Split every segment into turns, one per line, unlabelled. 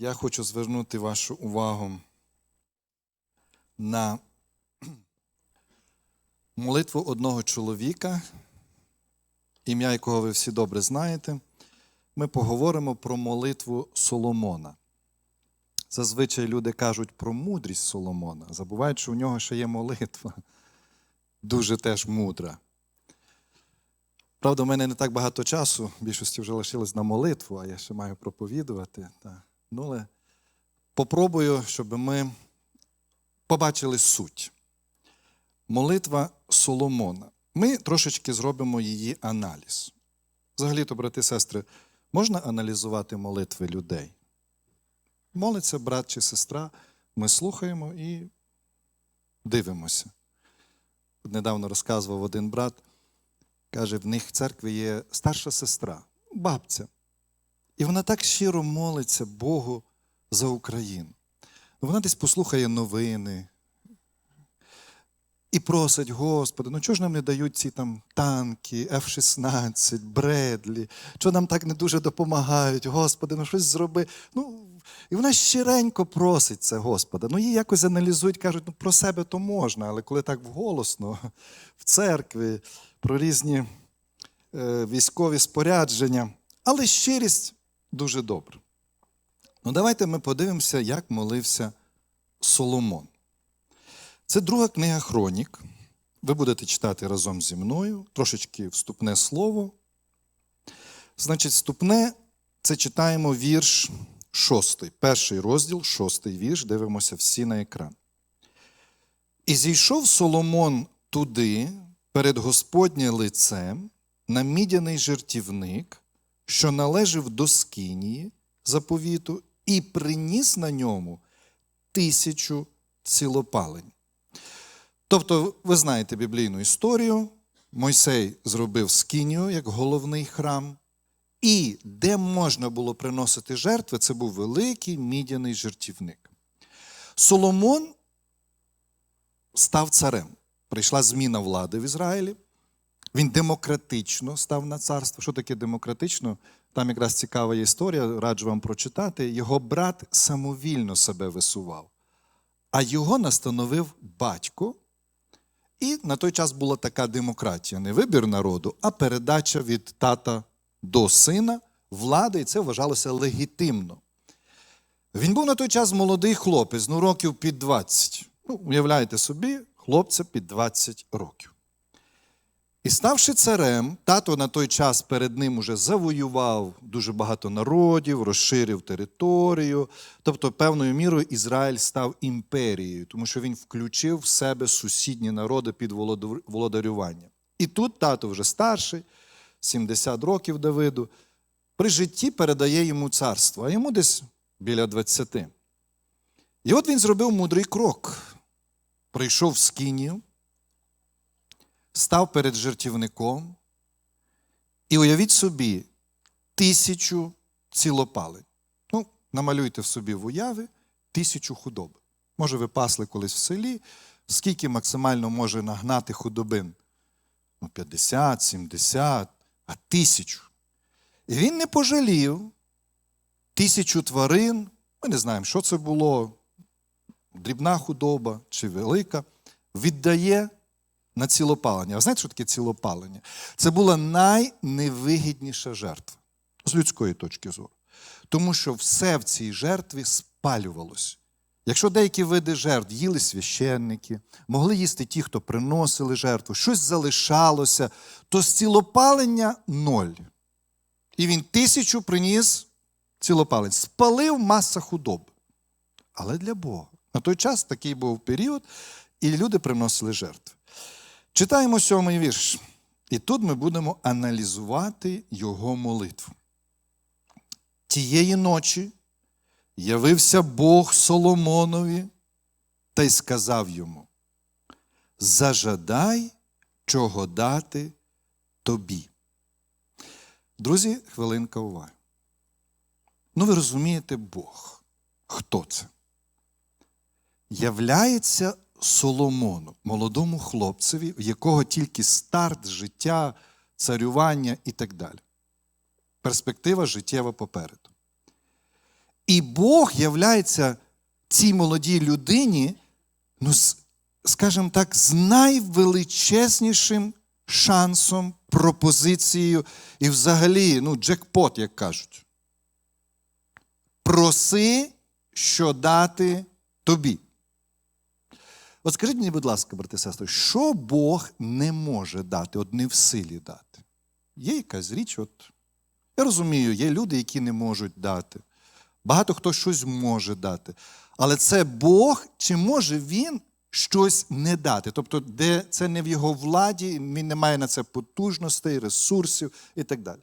я хочу звернути вашу увагу на молитву одного чоловіка, ім'я якого ви всі добре знаєте. Ми поговоримо про молитву Соломона. Зазвичай люди кажуть про мудрість Соломона, забувають, що у нього ще є молитва, дуже теж мудра. Правда, в мене не так багато часу, більшості вже лишилось на молитву, а я ще маю проповідувати. Та. Ну, але попробую, щоб ми побачили суть. Молитва Соломона. Ми трошечки зробимо її аналіз. Взагалі-то, брати і сестри, можна аналізувати молитви людей? Молиться брат чи сестра, ми слухаємо і дивимося. Недавно розказував один брат. Каже, в них в церкві є старша сестра, бабця. І вона так щиро молиться Богу за Україну. Вона десь послухає новини і просить, Господи, ну чого ж нам не дають ці там танки, F-16, Бредлі, чого нам так не дуже допомагають, Господи, ну щось зроби. Ну, і вона щиренько просить це, Господа. Ну, її якось аналізують, кажуть, ну про себе то можна, але коли так вголосно в церкві, про різні е, військові спорядження. Але щирість дуже добра. Ну, давайте ми подивимося, як молився Соломон. Це друга книга Хронік. Ви будете читати разом зі мною, трошечки вступне слово. Значить, вступне це читаємо вірш шостий, перший розділ, шостий вірш, дивимося всі на екран. І зійшов Соломон туди, перед Господнє лицем, на мідяний жертівник, що належав до Скинії заповіту, і приніс на ньому тисячу цілопалень. Тобто, ви знаєте біблійну історію. Мойсей зробив Скинію як головний храм, і де можна було приносити жертви, це був великий мідяний жертівник. Соломон став царем. Прийшла зміна влади в Ізраїлі. Він демократично став на царство. Що таке демократично? Там якраз цікава історія, раджу вам прочитати. Його брат самовільно себе висував, а його настановив батько. І на той час була така демократія: не вибір народу, а передача від тата до сина влади, і це вважалося легітимно. Він був на той час молодий хлопець, ну років під 20. Ну, уявляєте собі, хлопця під 20 років. І ставши царем, тато на той час перед ним уже завоював дуже багато народів, розширив територію. Тобто, певною мірою Ізраїль став імперією, тому що він включив в себе сусідні народи під володарювання. І тут тато вже старший, 70 років Давиду, при житті передає йому царство, а йому десь біля 20. І от він зробив мудрий крок. Прийшов в Скинію, став перед жертівником, і уявіть собі, тисячу цілопалень. Ну, намалюйте в собі в уяві тисячу худоб. Може, ви пасли колись в селі, скільки максимально може нагнати худобин? Ну, 50, 70, а тисячу. І він не пожалів тисячу тварин. Ми не знаємо, що це було, дрібна худоба чи велика, віддає на цілопалення. А знаєте, що таке цілопалення? Це була найневигідніша жертва з людської точки зору. Тому що все в цій жертві спалювалось. Якщо деякі види жертв їли священники, могли їсти ті, хто приносили жертву, щось залишалося, то з цілопалення ноль. І він тисячу приніс цілопалень. Спалив маса худоб. Але для Бога. На той час такий був період, і люди приносили жертви. Читаємо сьомий вірш. І тут ми будемо аналізувати його молитву. Тієї ночі явився Бог Соломонові та й сказав йому: Зажадай, чого дати тобі. Друзі, хвилинка уваги. Ну, ви розумієте, Бог. Хто це? Являється Соломону, молодому хлопцеві, в якого тільки старт життя, царювання і так далі. Перспектива життєва попереду. І Бог являється цій молодій людині, ну, скажімо так, з найвеличезнішим шансом, пропозицією і взагалі, ну, джекпот, як кажуть. Проси, що дати тобі. От скажіть мені, будь ласка, брати і сестри, що Бог не може дати, от не в силі дати? Є якась річ, от я розумію, є люди, які не можуть дати. Багато хто щось може дати. Але це Бог, чи може Він щось не дати? Тобто, де це не в його владі, він не має на це потужностей, ресурсів і так далі.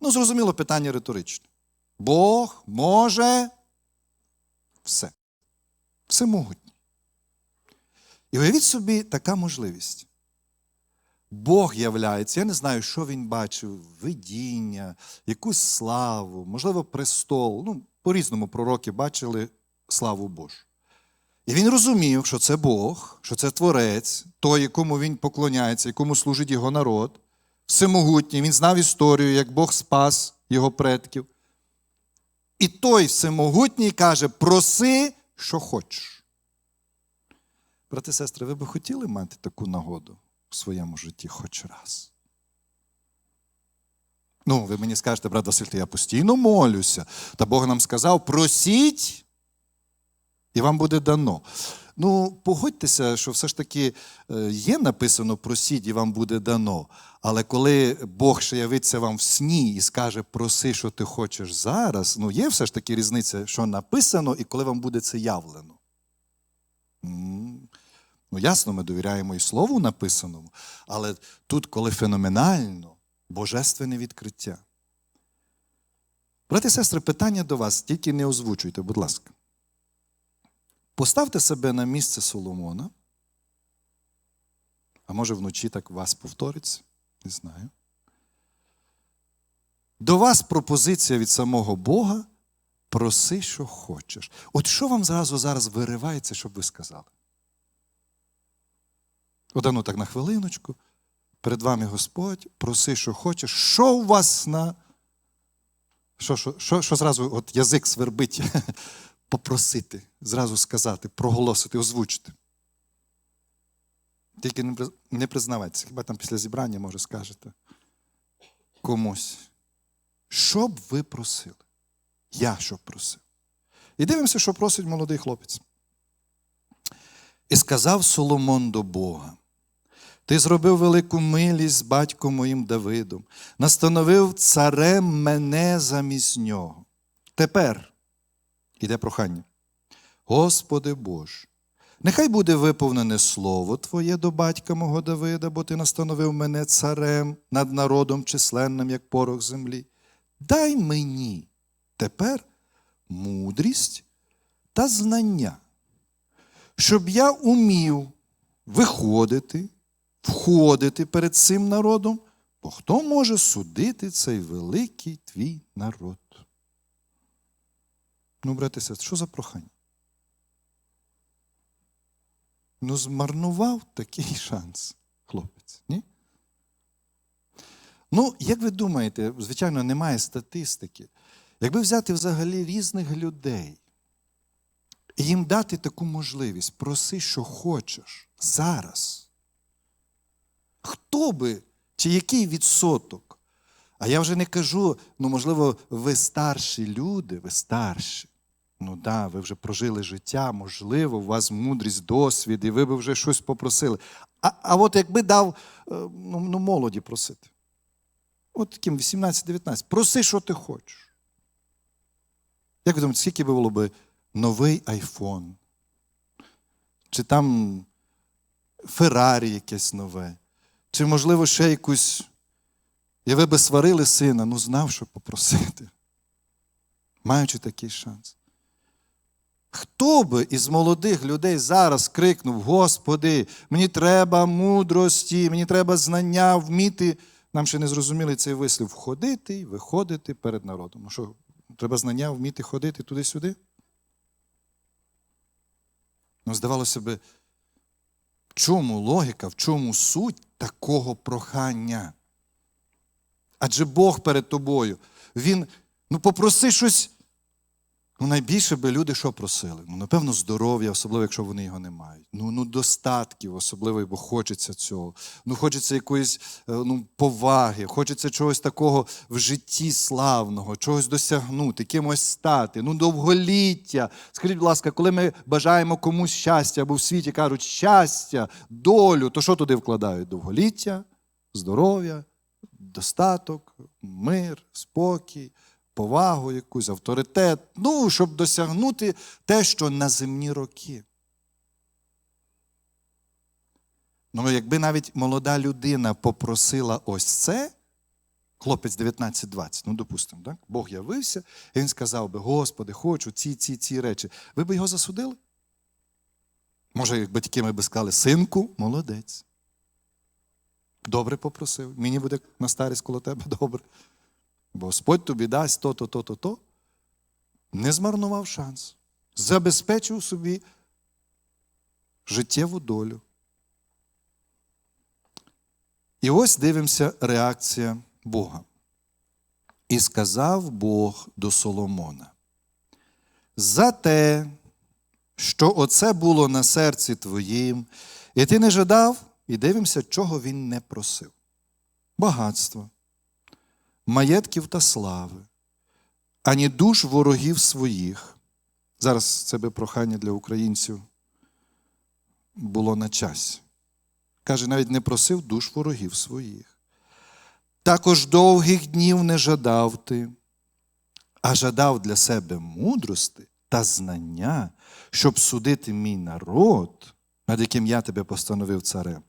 Ну, зрозуміло, питання риторичне. Бог може все. Всемогутній. І уявіть собі така можливість. Бог являється, я не знаю, що він бачив, видіння, якусь славу, можливо, престол. Ну, по-різному пророки бачили славу Божу. І він розумів, що це Бог, що це Творець, той, якому він поклоняється, якому служить його народ, всемогутній. Він знав історію, як Бог спас його предків. І той всемогутній каже: проси, що хочеш. Брати і сестри, ви би хотіли мати таку нагоду в своєму житті хоч раз? Ну, ви мені скажете, брат Василь, я постійно молюся. Та Бог нам сказав: просіть, і вам буде дано. Ну, погодьтеся, що все ж таки е, є написано просіть, і вам буде дано. Але коли Бог ще явиться вам в сні і скаже, проси, що ти хочеш зараз, ну є все ж таки різниця, що написано, і коли вам буде це явлено. Ну, ясно, ми довіряємо і слову написаному, але тут, коли феноменально, божественне відкриття. Брати і сестри, питання до вас, тільки не озвучуйте, будь ласка. Поставте себе на місце Соломона. А може вночі так вас повториться? Не знаю. До вас пропозиція від самого Бога. Проси, що хочеш. От що вам зразу зараз виривається, щоб ви сказали? От ану так на хвилиночку. Перед вами Господь, проси, що хочеш. Що у вас на. Що, що, що, що зразу от язик свербить? Попросити, зразу сказати, проголосити, озвучити. Тільки не признавайтеся, хіба там після зібрання, може, скажете комусь. Що б ви просили? Я що просив. І дивимося, що просить молодий хлопець. І сказав Соломон до Бога: Ти зробив велику милість з батьком моїм Давидом, настановив царем мене замість нього. Тепер іде прохання. Господи Боже, нехай буде виповнене слово Твоє до батька мого Давида, бо Ти настановив мене царем над народом численним, як порох землі. Дай мені тепер мудрість та знання, щоб я умів виходити, входити перед цим народом, бо хто може судити цей великий твій народ? Ну, брати сестри, що за прохання? Ну, змарнував такий шанс, хлопець, ні? Ну, як ви думаєте, звичайно, немає статистики. Якби взяти взагалі різних людей і їм дати таку можливість, проси, що хочеш зараз. Хто би, чи який відсоток? А я вже не кажу, ну, можливо, ви старші люди, ви старші. Ну да, ви вже прожили життя, можливо, у вас мудрість, досвід, і ви б вже щось попросили. А, а от якби дав е, ну, ну, молоді просити. От таким 18-19. Проси, що ти хочеш. Як ви думаєте, скільки би було б новий айфон? Чи там Феррарі якесь нове? Чи, можливо, ще якусь. І ви би сварили сина, ну знав, що попросити, маючи такий шанс. Хто би із молодих людей зараз крикнув: Господи, мені треба мудрості, мені треба знання, вміти. Нам ще не зрозуміли цей вислів входити і виходити перед народом. Ну що, треба знання, вміти ходити туди-сюди? Ну, здавалося би, в чому логіка, в чому суть такого прохання? Адже Бог перед тобою, Він, ну попроси щось Ну, найбільше би люди що просили? Ну, напевно, здоров'я, особливо, якщо вони його не мають. Ну, ну достатків, особливо, бо хочеться цього. Ну, хочеться якоїсь е, ну, поваги, хочеться чогось такого в житті славного, чогось досягнути, кимось стати, ну, довголіття. Скажіть, будь ласка, коли ми бажаємо комусь щастя, або в світі кажуть щастя, долю, то що туди вкладають? Довголіття, здоров'я, достаток, мир, спокій повагу, якусь авторитет, ну, щоб досягнути те, що на земні роки. Ну, якби навіть молода людина попросила ось це, хлопець 19-20, ну, допустимо, так? Бог явився, і він сказав би: Господи, хочу ці, ці, ці речі. Ви б його засудили? Може, як батьки ми би сказали, синку, молодець. Добре попросив. Мені буде на старість коло тебе добре. Бо Господь тобі дасть то-то, то-то, то. Не змарнував шанс. Забезпечив собі життєву долю. І ось дивимося реакція Бога. І сказав Бог до Соломона. За те, що оце було на серці твоїм, і ти не жадав, і дивимося, чого він не просив. Багатство маєтків та слави, ані душ ворогів своїх. Зараз це би прохання для українців було на часі. Каже, навіть не просив душ ворогів своїх. Також довгих днів не жадав ти, а жадав для себе мудрости та знання, щоб судити мій народ, над яким я тебе постановив царем,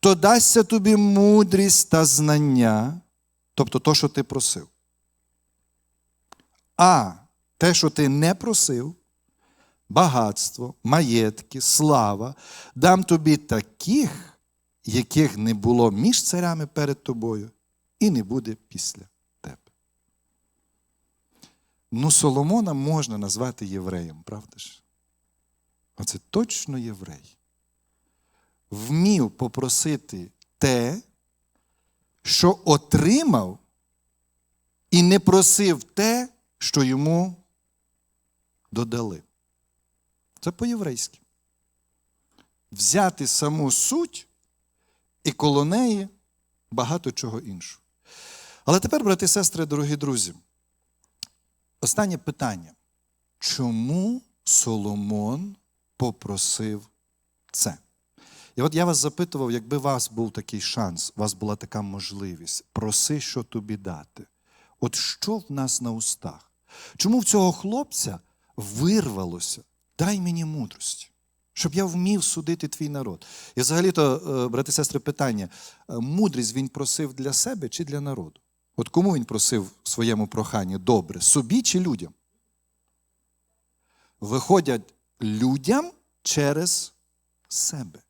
то дасться тобі мудрість та знання, Тобто то, що ти просив. А те, що ти не просив, багатство, маєтки, слава, дам тобі таких, яких не було між царями перед тобою, і не буде після тебе. Ну, Соломона можна назвати євреєм, правда ж? Оце точно єврей. Вмів попросити те, що отримав і не просив те, що йому додали. Це по-єврейськи. Взяти саму суть і коло неї багато чого іншого. Але тепер, брати і сестри, дорогі друзі, останнє питання. Чому Соломон попросив це? І от я вас запитував, якби у вас був такий шанс, у вас була така можливість, проси, що тобі дати. От що в нас на устах? Чому в цього хлопця вирвалося? Дай мені мудрості, щоб я вмів судити твій народ. І взагалі-то, е, брати сестри, питання: е, мудрість він просив для себе чи для народу? От кому він просив своєму проханні добре? Собі чи людям? Виходять людям через себе.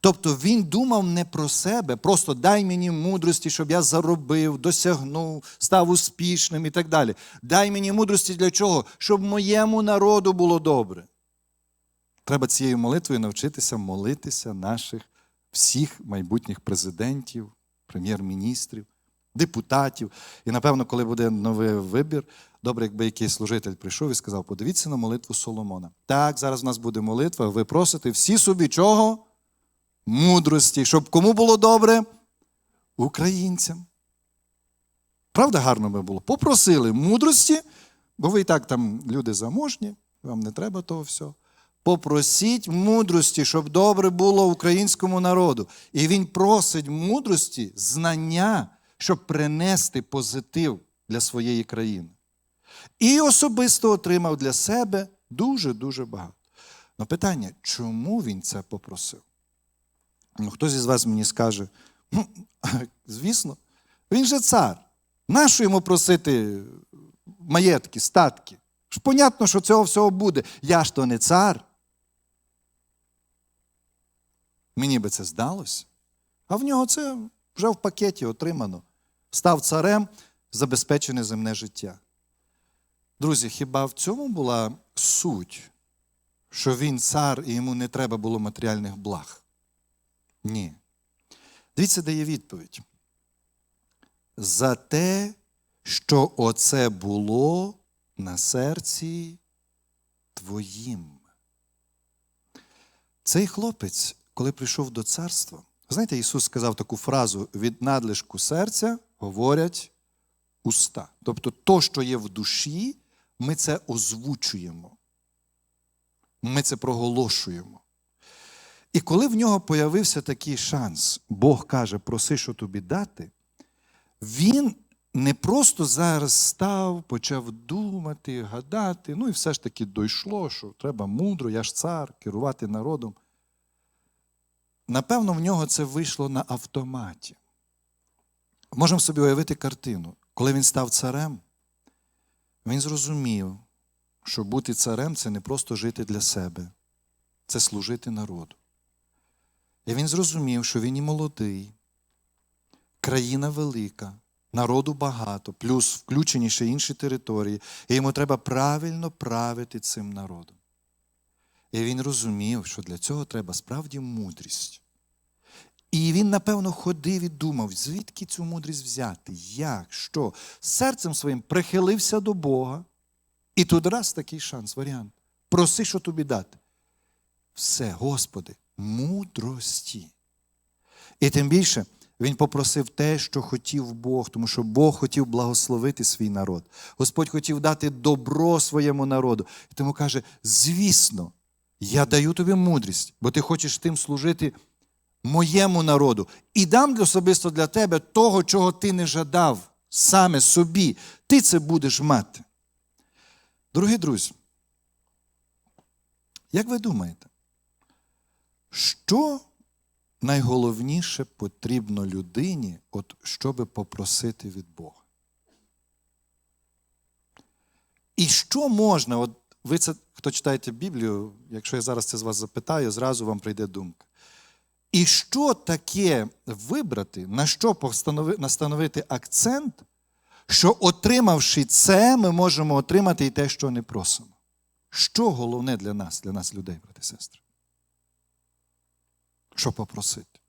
Тобто він думав не про себе, просто дай мені мудрості, щоб я заробив, досягнув, став успішним і так далі. Дай мені мудрості для чого? Щоб моєму народу було добре. Треба цією молитвою навчитися молитися наших всіх майбутніх президентів, прем'єр-міністрів, депутатів. І, напевно, коли буде новий вибір, добре, якби якийсь служитель прийшов і сказав: подивіться на молитву Соломона. Так, зараз у нас буде молитва, ви просите всі собі чого? Мудрості, щоб кому було добре? Українцям. Правда, гарно би було? Попросили мудрості, бо ви і так там люди заможні, вам не треба того всього. Попросіть мудрості, щоб добре було українському народу. І він просить мудрості, знання, щоб принести позитив для своєї країни. І особисто отримав для себе дуже-дуже багато. Но питання, чому він це попросив? Ну, Хтось із вас мені скаже, звісно, він же цар. Нащо йому просити маєтки, статки? Ж понятно, що цього всього буде. Я ж то не цар. Мені би це здалося. А в нього це вже в пакеті отримано. Став царем, забезпечене земне життя. Друзі, хіба в цьому була суть, що він цар і йому не треба було матеріальних благ? Ні. Дивіться, дає відповідь. За те, що оце було на серці твоїм. Цей хлопець, коли прийшов до царства, знаєте, Ісус сказав таку фразу: від надлишку серця говорять уста. Тобто, то, що є в душі, ми це озвучуємо. Ми це проголошуємо. І коли в нього появився такий шанс, Бог каже, проси, що тобі дати, він не просто зараз став, почав думати, гадати, ну і все ж таки дійшло, що треба мудро, я ж цар, керувати народом. Напевно, в нього це вийшло на автоматі. Можемо собі уявити картину. Коли він став царем, він зрозумів, що бути царем це не просто жити для себе, це служити народу. І він зрозумів, що він і молодий, країна велика, народу багато, плюс включені ще інші території, і йому треба правильно правити цим народом. І він розумів, що для цього треба справді мудрість. І він, напевно, ходив і думав, звідки цю мудрість взяти, як, що. Серцем своїм прихилився до Бога, і тут раз такий шанс, варіант. Проси, що тобі дати. Все, Господи, мудрості. І тим більше він попросив те, що хотів Бог, тому що Бог хотів благословити свій народ. Господь хотів дати добро своєму народу. І тому каже: звісно, я даю тобі мудрість, бо ти хочеш тим служити моєму народу. І дам особисто для тебе того, чого ти не жадав саме собі. Ти це будеш мати. Дорогі друзі, як ви думаєте, що найголовніше потрібно людині, от щоби попросити від Бога? І що можна, от ви це, хто читаєте Біблію, якщо я зараз це з вас запитаю, зразу вам прийде думка. І що таке вибрати, на що настановити акцент, що отримавши це, ми можемо отримати і те, що не просимо? Що головне для нас, для нас, людей, брати і сестри? Що попросити?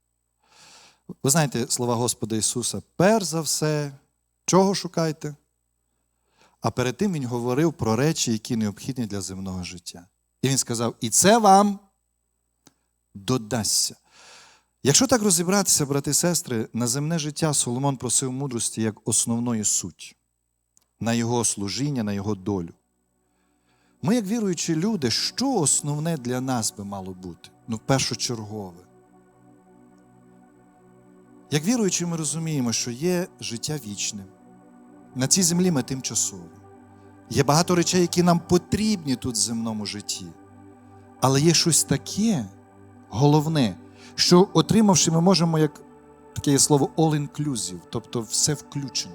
Ви знаєте слова Господа Ісуса, перш за все, чого шукайте? А перед тим Він говорив про речі, які необхідні для земного життя. І Він сказав: і це вам додасться. Якщо так розібратися, брати і сестри, на земне життя Соломон просив мудрості як основної суть, на його служіння, на його долю. Ми, як віруючі люди, що основне для нас би мало бути? Ну, першочергове. Як віруючі, ми розуміємо, що є життя вічне. На цій землі ми тимчасові. Є багато речей, які нам потрібні тут в земному житті. Але є щось таке головне, що отримавши, ми можемо, як таке є слово all-inclusive, тобто все включено.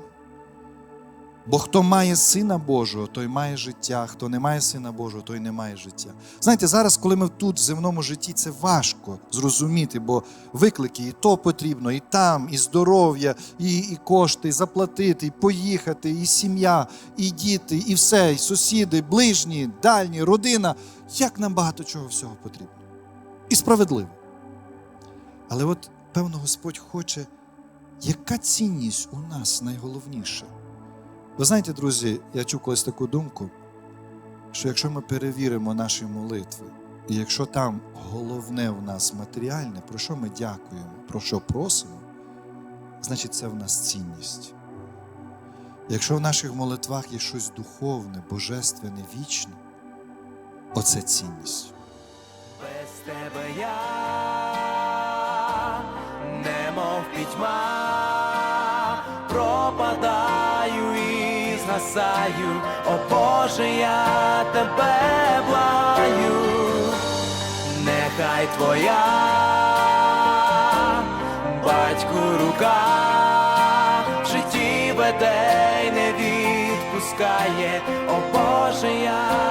Бо хто має Сина Божого, той має життя, хто не має Сина Божого, той не має життя. Знаєте, зараз, коли ми тут, в земному житті, це важко зрозуміти, бо виклики і то потрібно, і там, і здоров'я, і, і кошти, і заплатити, і поїхати, і сім'я, і діти, і все, і сусіди, ближні, дальні, родина. Як нам багато чого всього потрібно. І справедливо. Але от, певно, Господь хоче, яка цінність у нас найголовніша? Ви знаєте, друзі, я чув колись таку думку, що якщо ми перевіримо наші молитви, і якщо там головне в нас матеріальне, про що ми дякуємо, про що просимо, значить це в нас цінність. Якщо в наших молитвах є щось духовне, божественне, вічне, оце цінність.
Без тебе я немов пітьма, згасаю, о Боже, я тебе благаю, нехай твоя батьку рука в житті веде й не відпускає, о Боже, я